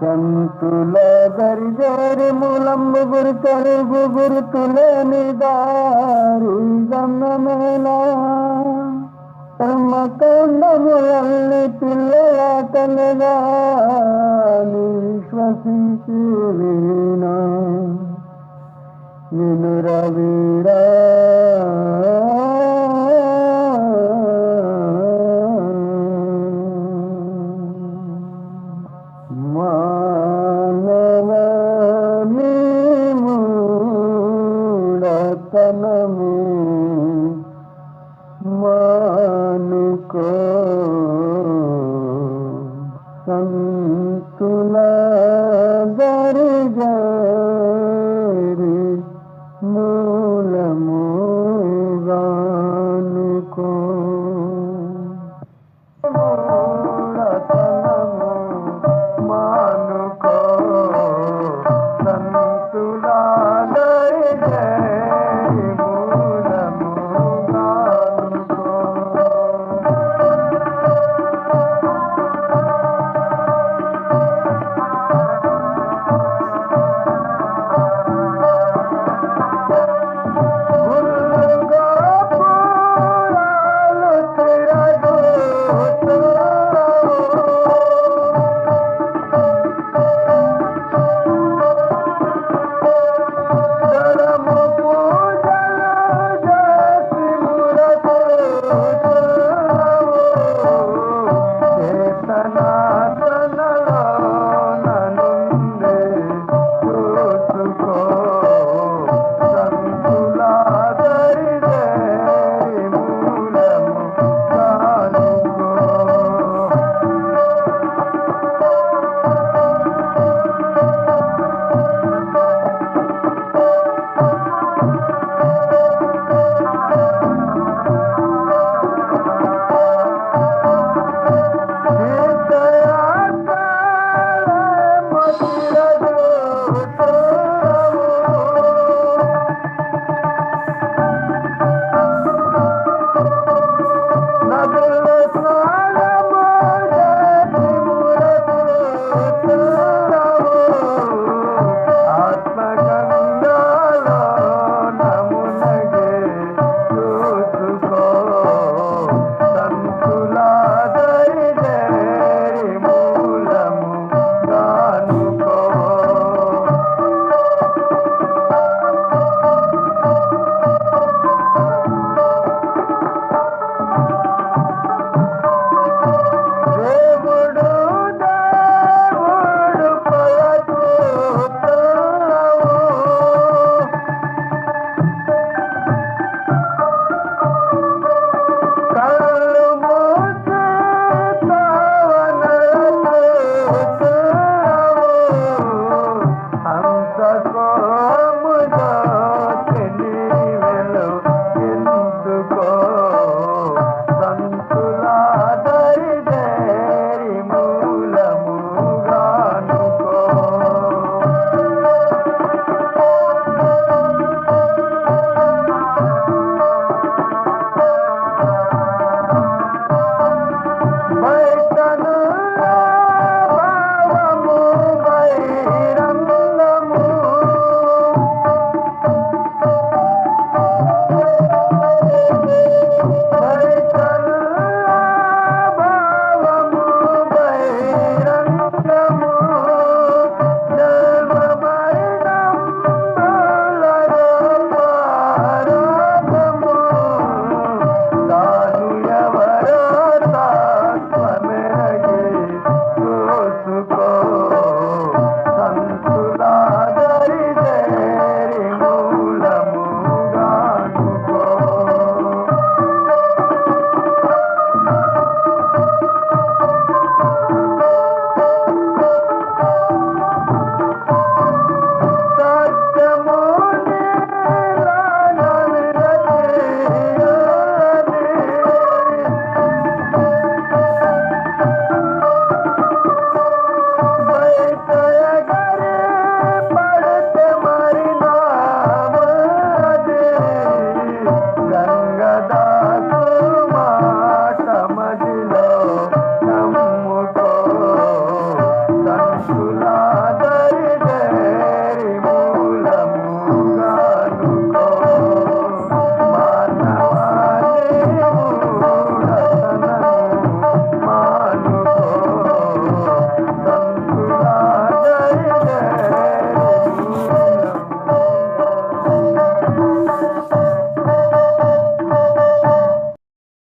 సంతుల గరిజరి మూలంబు గురు కరుగు గురుతులేని దారి గమనమేలా కర్మకాండములల్ని పిల్లలాటలుగా విశ్వసించి వీణా. వినురవీరా మానవని